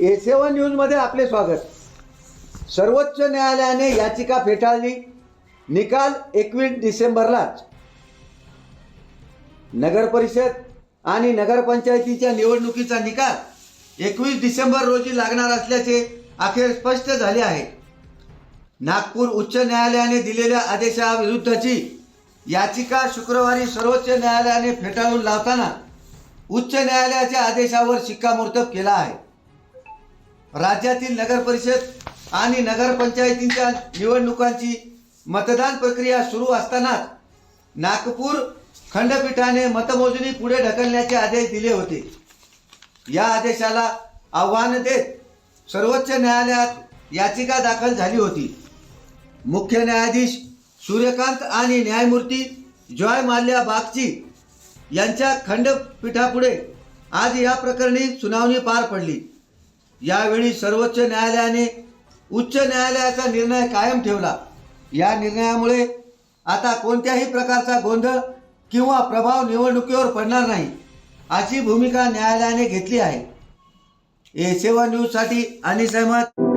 एसेवन सेवन न्यूजमध्ये आपले स्वागत. सर्वोच्च न्यायालयाने याचिका फेटाळली. निकाल एकवीस डिसेंबरलाच नगरपरिषद आणि नगरपंचायतीच्या निवडणुकीचा निकाल एकवीस डिसेंबर रोजी लागणार असल्याचे अखेर स्पष्ट झाले आहे. नागपूर उच्च न्यायालयाने दिलेल्या आदेशाविरुद्धची याचिका शुक्रवारी सर्वोच्च न्यायालयाने फेटाळून लावताना उच्च न्यायालयाच्या आदेशावर शिक्कामोर्तब केला आहे. राज्यातील नगरपरिषद आणि नगरपंचायतींच्या निवडणुकांची मतदान प्रक्रिया सुरू असतानाच नागपूर खंडपीठाने मतमोजणी पुढे ढकलण्याचे आदेश दिले होते. या आदेशाला आव्हान देत सर्वोच्च न्यायालयात याचिका दाखल झाली होती. मुख्य न्यायाधीश सूर्यकांत आणि न्यायमूर्ती जॉय माल्या बागची यांच्या खंडपीठापुढे आज या प्रकरणी सुनावणी पार पडली. यावेळी सर्वोच्च न्यायालयाने उच्च न्यायालयाचा निर्णय कायम ठेवला. या निर्णयामुळे आता कोणत्याही प्रकारचा गोंधळ किंवा प्रभाव निवडणुकीवर पडणार नाही अशी भूमिका न्यायालयाने घेतली आहे. ए सेवा न्यूजसाठी अनिस अहमद.